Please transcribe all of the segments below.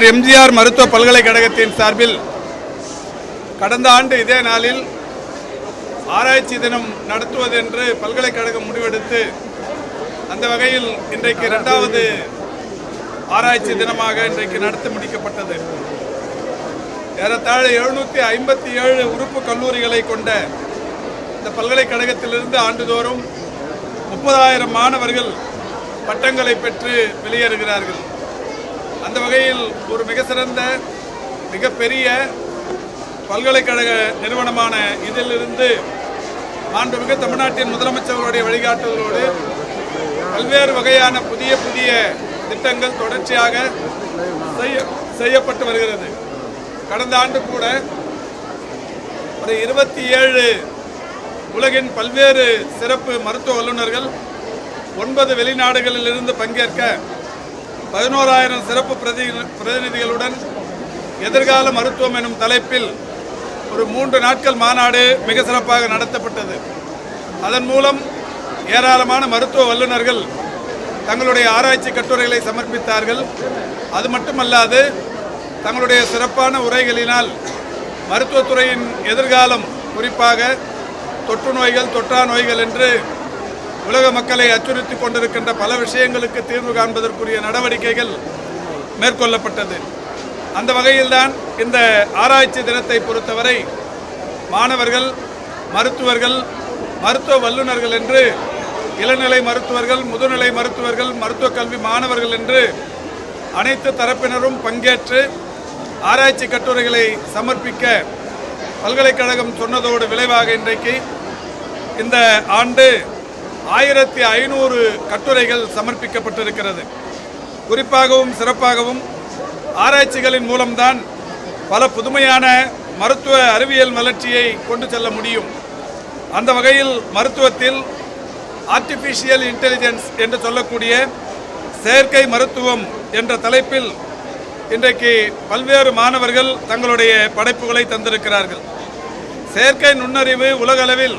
Doctor MGR மருத்துவ பல்கலைக்கழகத்தின் சார்பில் கடந்த ஆண்டு இதே நாளில் ஆராய்ச்சி தினம் நடத்துவது என்று பல்கலைக்கழகம் முடிவெடுத்து அந்த வகையில் இன்றைக்கு இரண்டாவது ஆராய்ச்சி தினமாக இன்றைக்கு நடத்தி முடிக்கப்பட்டது. ஏறத்தாழ எழுநூற்றி ஐம்பத்தி ஏழு உறுப்பு கல்லூரிகளை கொண்ட இந்த பல்கலைக்கழகத்திலிருந்து ஆண்டுதோறும் முப்பதாயிரம் மாணவர்கள் பட்டங்களை பெற்று வெளியேறுகிறார்கள். அந்த வகையில் ஒரு மிக சிறந்த மிகப்பெரிய பல்கலைக்கழக நிறுவனமான இதிலிருந்து மாண்புமிகு தமிழ்நாட்டின் முதலமைச்சர்களுடைய வழிகாட்டுதலோடு பல்வேறு வகையான புதிய புதிய திட்டங்கள் தொடர்ச்சியாக செய்ய செய்யப்பட்டு வருகிறது. கடந்த ஆண்டு கூட ஒரு இருபத்தி ஏழு உலகின் பல்வேறு சிறப்பு மருத்துவ வல்லுநர்கள் ஒன்பது வெளிநாடுகளிலிருந்து பங்கேற்க பதினோராயிரம் சிறப்பு பிரதி பிரதிநிதிகளுடன் எதிர்கால மருத்துவம் எனும் தலைப்பில் ஒரு மூன்று நாட்கள் மாநாடு மிக சிறப்பாக நடத்தப்பட்டது. அதன் மூலம் ஏராளமான மருத்துவ வல்லுநர்கள் தங்களுடைய ஆராய்ச்சி கட்டுரைகளை சமர்ப்பித்தார்கள். அது மட்டுமல்லாது தங்களுடைய சிறப்பான உரைகளினால் மருத்துவத்துறையின் எதிர்காலம் குறிப்பாக தொற்று நோய்கள் தொற்றா நோய்கள் என்று உலக மக்களை அச்சுறுத்தி கொண்டிருக்கின்ற பல விஷயங்களுக்கு தீர்வு காண்பதற்குரிய நடவடிக்கைகள் மேற்கொள்ளப்பட்டது. அந்த வகையில்தான் இந்த ஆராய்ச்சி தினத்தை பொறுத்தவரை மாணவர்கள் மருத்துவர்கள் மருத்துவ வல்லுநர்கள் என்று இளநிலை மருத்துவர்கள் முதுநிலை மருத்துவர்கள் மருத்துவக் கல்வி மாணவர்கள் என்று அனைத்து தரப்பினரும் பங்கேற்று ஆராய்ச்சி கட்டுரைகளை சமர்ப்பிக்க பல்கலைக்கழகம் சொன்னதோடு விளைவாக இன்றைக்கு இந்த ஆண்டு ஆயிரத்தி ஐநூறு கட்டுரைகள் சமர்ப்பிக்கப்பட்டிருக்கிறது. குறிப்பாகவும் சிறப்பாகவும் ஆராய்ச்சிகளின் மூலம்தான் பல புதுமையான மருத்துவ அறிவியல் வளர்ச்சியை கொண்டு செல்ல முடியும். அந்த வகையில் மருத்துவத்தில் ஆர்டிஃபிஷியல் இன்டெலிஜென்ஸ் என்று சொல்லக்கூடிய செயற்கை மருத்துவம் என்ற தலைப்பில் இன்றைக்கு பல்வேறு மாணவர்கள் தங்களுடைய படைப்புகளை தந்திருக்கிறார்கள். செயற்கை நுண்ணறிவு உலகளவில்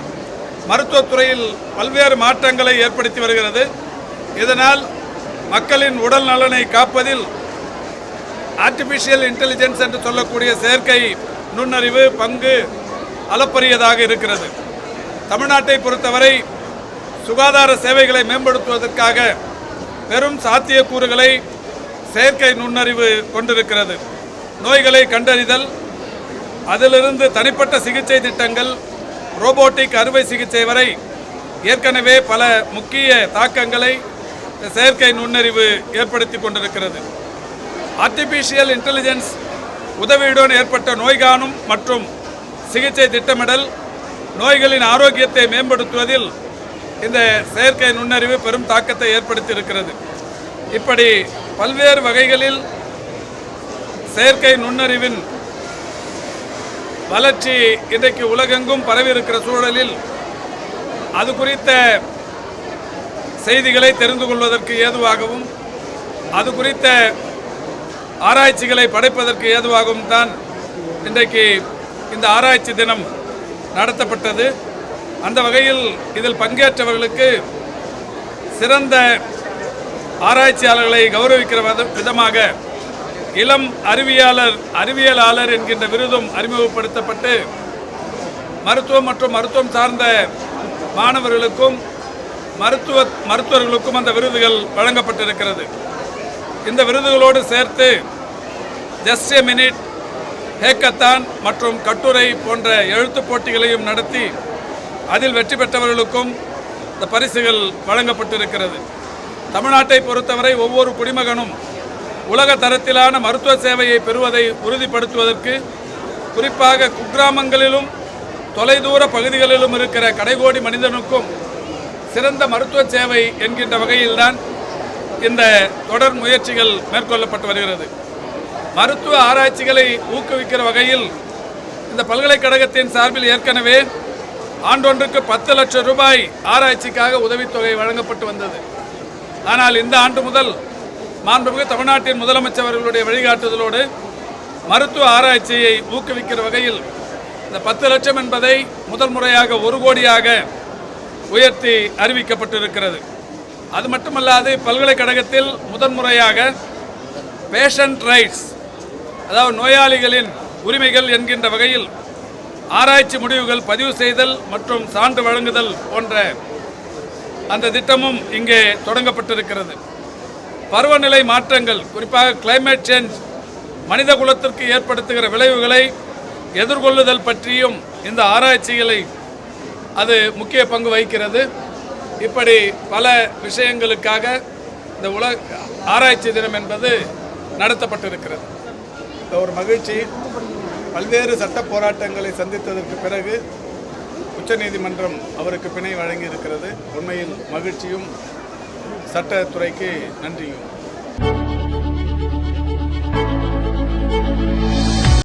மருத்துவத்துறையில் பல்வேறு மாற்றங்களை ஏற்படுத்தி வருகிறது. இதனால் மக்களின் உடல் நலனை காப்பதில் ஆர்டிஃபிஷியல் இன்டெலிஜென்ஸ் என்று சொல்லக்கூடிய செயற்கை நுண்ணறிவு பங்கு அளப்பரியதாக இருக்கிறது. தமிழ்நாட்டை பொறுத்தவரை சுகாதார சேவைகளை மேம்படுத்துவதற்காக பெரும் சாத்தியக்கூறுகளை செயற்கை நுண்ணறிவு கொண்டிருக்கிறது. நோய்களை கண்டறிதல் அதிலிருந்து தனிப்பட்ட சிகிச்சை திட்டங்கள் ரோபோட்டிக் அறுவை சிகிச்சை வரை ஏற்கனவே பல முக்கிய தாக்கங்களை செயற்கை நுண்ணறிவு ஏற்படுத்தி கொண்டிருக்கிறது. ஆர்டிஃபிஷியல் இன்டெலிஜென்ஸ் உதவியுடன் ஏற்பட்ட நோய்காணும் மற்றும் சிகிச்சை திட்டமிடல் நோய்களின் ஆரோக்கியத்தை மேம்படுத்துவதில் இந்த செயற்கை நுண்ணறிவு பெரும் தாக்கத்தை ஏற்படுத்தி இருக்கிறது இப்படி பல்வேறு வகைகளில் செயற்கை நுண்ணறிவின் வளர்ச்சி இன்றைக்கு உலகெங்கும் பரவி இருக்கிற சூழலில் அது குறித்த செய்திகளை தெரிந்து கொள்வதற்கு ஏதுவாகவும் அது குறித்த ஆராய்ச்சிகளை படைப்பதற்கு ஏதுவாகவும் தான் இன்றைக்கு இந்த ஆராய்ச்சி தினம் நடத்தப்பட்டது. அந்த வகையில் இதில் பங்கேற்றவர்களுக்கு சிறந்த ஆராய்ச்சியாளர்களை கௌரவிக்கிற வித- விதமாக இளம் அறிவியலாளர் அறிவியலாளர் என்கின்ற விருதும் அறிமுகப்படுத்தப்பட்டு மருத்துவம் மற்றும் மருத்துவம் சார்ந்த மாணவர்களுக்கும் மருத்துவ மருத்துவர்களுக்கும் அந்த விருதுகள் வழங்கப்பட்டிருக்கிறது. இந்த விருதுகளோடு சேர்த்து ஜஸ்ட் எ மினிட் ஹேக்கத்தான் மற்றும் கட்டுரை போன்ற எழுத்துப் போட்டிகளையும் நடத்தி அதில் வெற்றி பெற்றவர்களுக்கும் இந்த பரிசுகள் வழங்கப்பட்டிருக்கிறது. தமிழ்நாட்டை பொறுத்தவரை ஒவ்வொரு குடிமகனும் உலக தரத்திலான மருத்துவ சேவையை பெறுவதை உறுதிப்படுத்துவதற்கு குறிப்பாக குக்கிராமங்களிலும் தொலைதூர பகுதிகளிலும் இருக்கிற கடைகோடி மனிதனுக்கும் சிறந்த மருத்துவ சேவை என்கின்ற வகையில்தான் இந்த தொடர் முயற்சிகள் மேற்கொள்ளப்பட்டு வருகிறது. மருத்துவ ஆராய்ச்சிகளை ஊக்குவிக்கிற வகையில் இந்த பல்கலைக்கழகத்தின் சார்பில் ஏற்கனவே ஆண்டொன்றுக்கு பத்து லட்சம் ரூபாய் ஆராய்ச்சிக்காக உதவித்தொகை வழங்கப்பட்டு வந்தது. ஆனால் இந்த ஆண்டு முதல் மாண்புமிகு தமிழ்நாட்டின் முதலமைச்சர் அவர்களுடைய வழிகாட்டுதலோடு மருத்துவ ஆராய்ச்சியை ஊக்குவிக்கிற வகையில் இந்த பத்து லட்சம் என்பதை முதல் முறையாக ஒரு கோடியாக உயர்த்தி அறிவிக்கப்பட்டிருக்கிறது. அது மட்டுமல்லாது பல்கலைக்கழகத்தில் முதன்முறையாக பேஷண்ட் ரைட்ஸ் அதாவது நோயாளிகளின் உரிமைகள் என்கின்ற வகையில் ஆராய்ச்சி முடிவுகள் பதிவு செய்தல் மற்றும் சான்று வழங்குதல் போன்ற அந்த திட்டமும் இங்கே தொடங்கப்பட்டிருக்கிறது. பருவநிலை மாற்றங்கள் குறிப்பாக கிளைமேட் சேஞ்ச் மனித குலத்திற்கு ஏற்படுத்துகிற விளைவுகளை எதிர்கொள்ளுதல் பற்றியும் இந்த ஆராய்ச்சிகளை அது முக்கிய பங்கு வகிக்கிறது. இப்படி பல விஷயங்களுக்காக இந்த உலக ஆராய்ச்சி தினம் என்பது நடத்தப்பட்டிருக்கிறது. இந்த ஒரு மகிழ்ச்சி. பல்வேறு சட்ட போராட்டங்களை சந்தித்ததற்கு பிறகு உச்சநீதிமன்றம் அவருக்கு பிணை வழங்கி இருக்கிறது உண்மையில் மகிழ்ச்சியும் சட்டத்துறைக்கு நன்றியும்